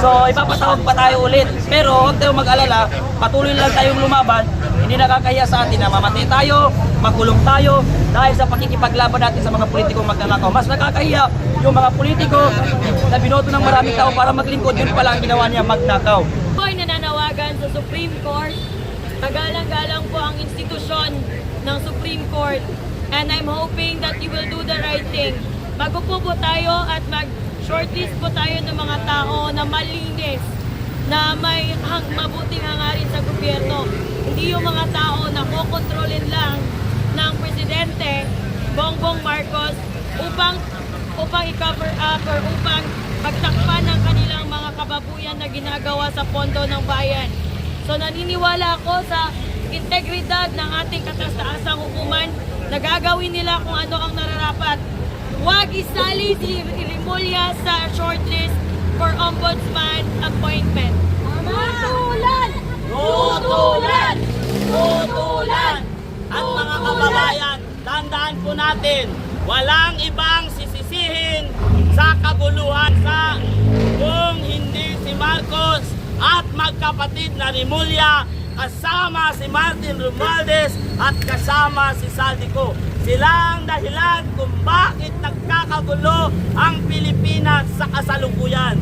So ipapatawag pa tayo ulit. Pero huwag tayong mag-alala, patuloy lang tayong lumaban. Hindi nakakahiya sa atin na mamatay tayo, makulong tayo dahil sa pakikipaglaban natin sa mga politikong magnanakaw. Mas nakakahiya yung mga politiko na binoto ng maraming tao para maglingkod, yun pala ang ginawa niya magnakaw. ay nananawagan sa Supreme Court. Magalang-galang po ang institusyon ng Supreme Court. And I'm hoping that you will do the right thing. Magupo po tayo at mag-shortlist po tayo ng mga tao na malinis, na may hang, mabuting hangarin sa gobyerno. Hindi yung mga tao na kokontrolin lang ng Presidente Bongbong Marcos upang upang i-cover up or upang pagtakpan ng kanilang mga kababuyan na ginagawa sa pondo ng bayan. So naniniwala ako sa integridad ng ating kataas-taasang hukuman na gagawin nila kung ano ang nararapat. Huwag isali si Rimulya sa shortlist for ombudsman appointment. Tutulan! Tutulan! Tutulan! At mga kababayan, tandaan po natin, walang ibang sisisihin sa kaguluhan sa kung hindi si Marcos at magkapatid na Rimulya kasama si Martin Romualdez at kasama si Saldico. Sila ang dahilan kung bakit nagkakagulo ang Pilipinas sa kasalukuyan.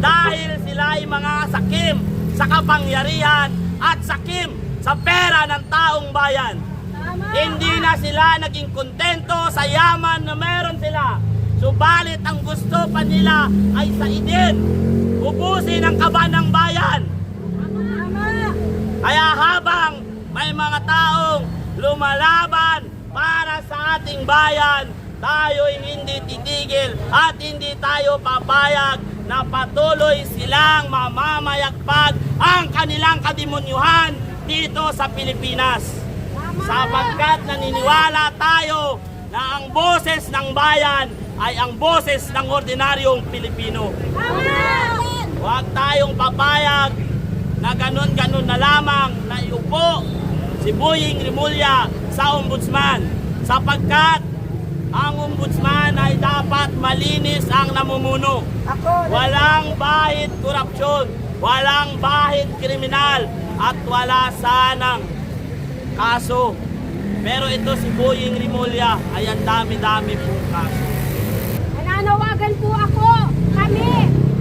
Dahil sila ay mga sakim sa kapangyarihan at sakim sa pera ng taong bayan. Hindi na sila naging kontento sa yaman na meron sila. Subalit ang gusto pa nila ay sa idin. Ubusin ang kaban ng bayan. Kaya habang may mga taong lumalaban para sa ating bayan, tayo hindi titigil at hindi tayo papayag na patuloy silang mamamayagpag ang kanilang kademonyuhan dito sa Pilipinas. Sapagkat naniniwala tayo na ang boses ng bayan ay ang boses ng ordinaryong Pilipino. Huwag tayong papayag na ganun-ganun na lamang na iupo si Boying Rimulya sa ombudsman sapagkat ang ombudsman ay dapat malinis ang namumuno. Walang bahid korupsyon, walang bahid kriminal at wala sanang kaso. Pero ito si Boying Rimulya ay ang dami-dami pong kaso. Nananawagan po ako, kami,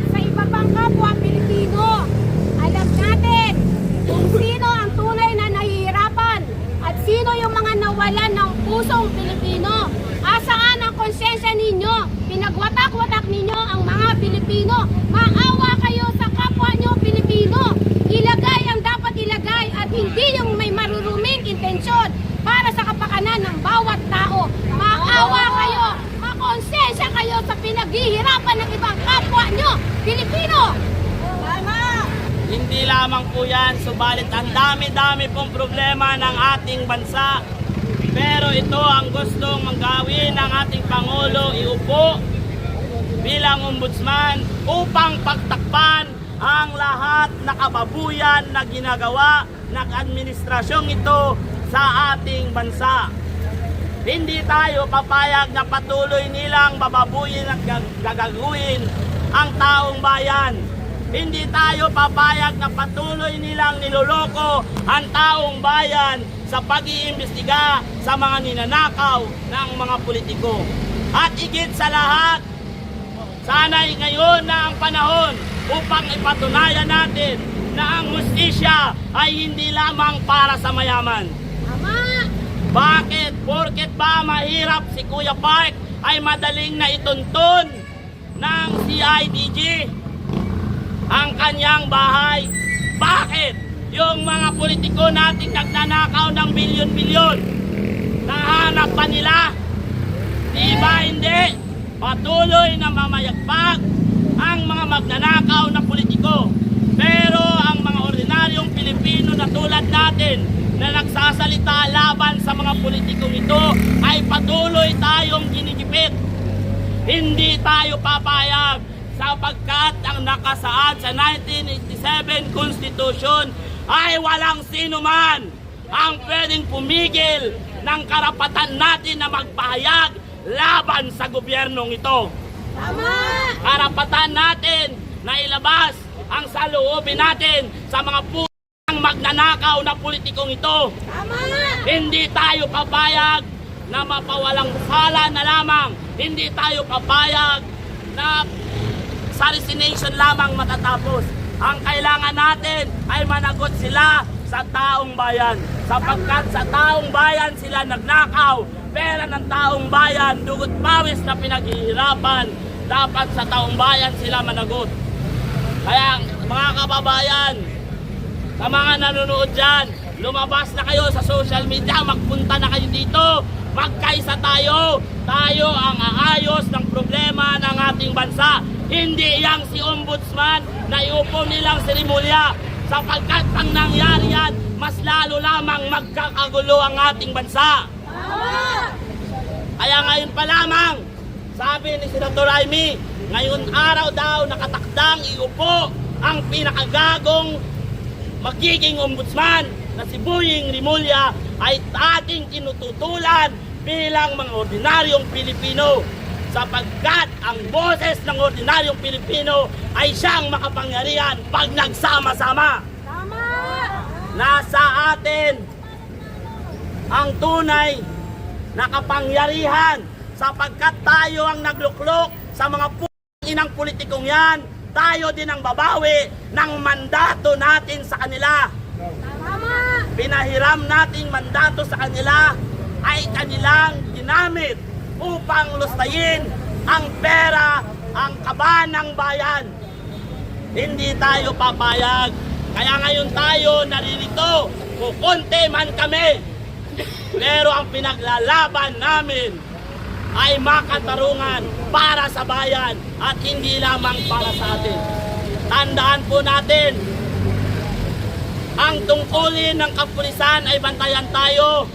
sa iba pang kapwa Pilipino. Alam natin kung sino ang tunay na nahihirapan at sino yung mga nawalan ng pusong Pilipino. Asaan ang konsensya ninyo? Pinagwatak-watak ninyo ang mga Pilipino. Maawa kayo sa kapwa nyo Pilipino. Ilagay ang dapat ilagay at hindi yung may maruruming intensyon para sa kapakanan ng bawat tao. Maawa kayo, makonsensya kayo sa pinaghihirapan ng ibang kapwa nyo, Pilipino! Tama! Hindi lamang po yan, subalit ang dami-dami pong problema ng ating bansa. Pero ito ang gustong manggawin ng ating Pangulo, iupo bilang ombudsman upang pagtakpan ang lahat na kababuyan na ginagawa ng administrasyong ito sa ating bansa. Hindi tayo papayag na patuloy nilang bababuyin at gag- gagaguin ang taong bayan. Hindi tayo papayag na patuloy nilang niloloko ang taong bayan sa pag-iimbestiga sa mga ninanakaw ng mga politiko. At igit sa lahat, sana'y ngayon na ang panahon upang ipatunayan natin na ang justisya ay hindi lamang para sa mayaman. Tama! Bakit? Porket ba mahirap si Kuya Park ay madaling na ituntun ng CIDG ang kanyang bahay? Bakit? Yung mga politiko nating nagnanakaw ng milyon-milyon, nahanap pa nila? Di ba hindi? Patuloy na mamayagpag ang mga magnanakaw na politiko. Pero ang mga ordinaryong Pilipino na tulad natin na nagsasalita laban sa mga politikong ito ay patuloy tayong ginigipit. Hindi tayo papayag sapagkat ang nakasaad sa 1987 Constitution ay walang sino man ang pwedeng pumigil ng karapatan natin na magpahayag laban sa gobyernong ito. Tama! Karapatan natin na ilabas ang saloobin natin sa mga putang magnanakaw na politikong ito. Tama! Hindi tayo papayag na mapawalang sala na lamang. Hindi tayo papayag na sa resignation lamang matatapos. Ang kailangan natin ay managot sila sa taong bayan. Sapagkat sa taong bayan sila nagnakaw. Pera ng taong bayan, dugot pawis na pinaghihirapan. Dapat sa taong bayan sila managot. Kaya mga kababayan, sa mga nanonood dyan, lumabas na kayo sa social media, magpunta na kayo dito, magkaisa tayo, tayo ang aayos ng problema ng ating bansa. Hindi yang si Ombudsman na iupo nilang serimulya sapagkat ang nangyari yan, mas lalo lamang magkakagulo ang ating bansa. Kaya ngayon pa lamang, sabi ni Senator Raimi, ngayon araw daw nakatakdang iupo ang pinakagagong magiging ombudsman na si Buying Rimulya ay ating tinututulan bilang mga ordinaryong Pilipino sapagkat ang boses ng ordinaryong Pilipino ay siyang makapangyarihan pag nagsama-sama. Tama! Nasa atin ang tunay na kapangyarihan sapagkat tayo ang nagluklok sa mga inang politikong yan. Tayo din ang babawi ng mandato natin sa kanila. Tama! Pinahiram nating mandato sa kanila ay kanilang ginamit upang lustayin ang pera, ang kaban ng bayan. Hindi tayo papayag. Kaya ngayon tayo naririto. Kukunti man kami. Pero ang pinaglalaban namin ay makatarungan para sa bayan at hindi lamang para sa atin. Tandaan po natin, ang tungkulin ng kapulisan ay bantayan tayo.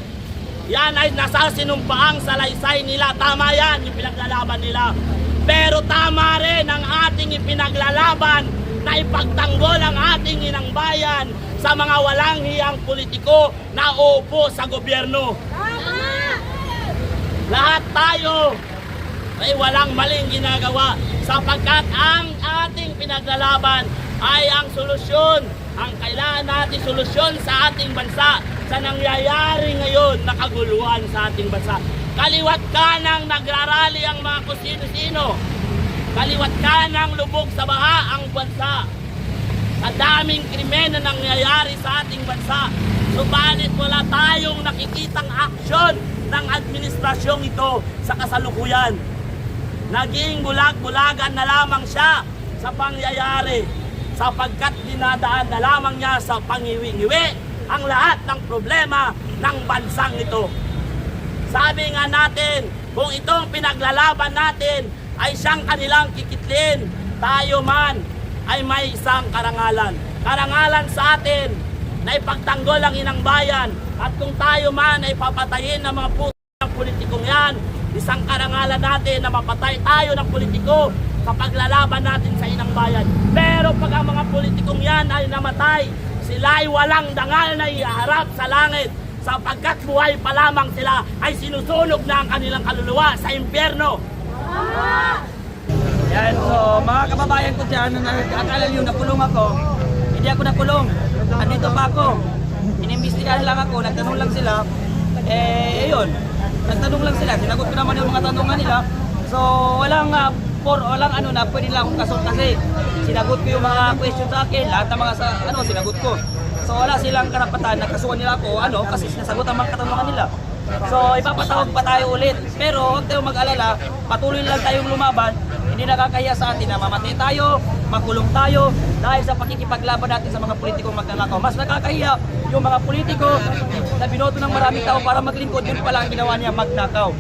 Yan ay nasa sinumpaang salaysay nila. Tama yan, yung pinaglalaban nila. Pero tama rin ang ating ipinaglalaban na ipagtanggol ang ating inang bayan sa mga walang hiyang politiko na upo sa gobyerno. Tama! Lahat tayo ay walang maling ginagawa sapagkat ang ating pinaglalaban ay ang solusyon, ang kailangan natin solusyon sa ating bansa sa nangyayari ngayon na kaguluhan sa ating bansa. Kaliwat kanang nagrarally ang mga kusino-sino. Kaliwat kanang lubog sa baha ang bansa sa daming krimen na nangyayari sa ating bansa. Subalit wala tayong nakikitang aksyon ng administrasyong ito sa kasalukuyan. Naging bulag-bulagan na lamang siya sa pangyayari sapagkat dinadaan na lamang niya sa pangiwi-ngiwi ang lahat ng problema ng bansang ito. Sabi nga natin, kung itong pinaglalaban natin ay siyang kanilang kikitlin, tayo man ay may isang karangalan. Karangalan sa atin na ipagtanggol ang inang bayan at kung tayo man ay papatayin ng mga puto ng politikong yan, isang karangalan natin na mapatay tayo ng politiko sa paglalaban natin sa inang bayan. Pero pag ang mga politikong yan ay namatay, sila ay walang dangal na iharap sa langit sapagkat buhay pa lamang sila ay sinusunog na ang kanilang kaluluwa sa impyerno. Yan, so mga kababayan ko dyan, na akala nyo nakulong ako, hindi ako nakulong. Andito pa ako. Inimbestigahan lang ako, nagtanong lang sila. Eh, yun. Nagtanong lang sila, sinagot ko naman yung mga tanungan nila. So, walang uh, for, walang ano na pwede lang akong kaso kasi sinagot ko yung mga question sa akin, lahat ng mga sa, ano, sinagot ko. So, wala silang karapatan na kasuhan nila ako, ano, kasi sinasagot ang mga katanungan nila. So, ipapatawag pa tayo ulit. Pero huwag tayong mag-alala, patuloy lang tayong lumaban. Hindi nakakahiya sa atin na mamatay tayo, makulong tayo dahil sa pakikipaglaban natin sa mga politikong magnanakaw. Mas nakakahiya yung mga politiko na binoto ng maraming tao para maglingkod, yun pala ang ginawa niya magnakaw.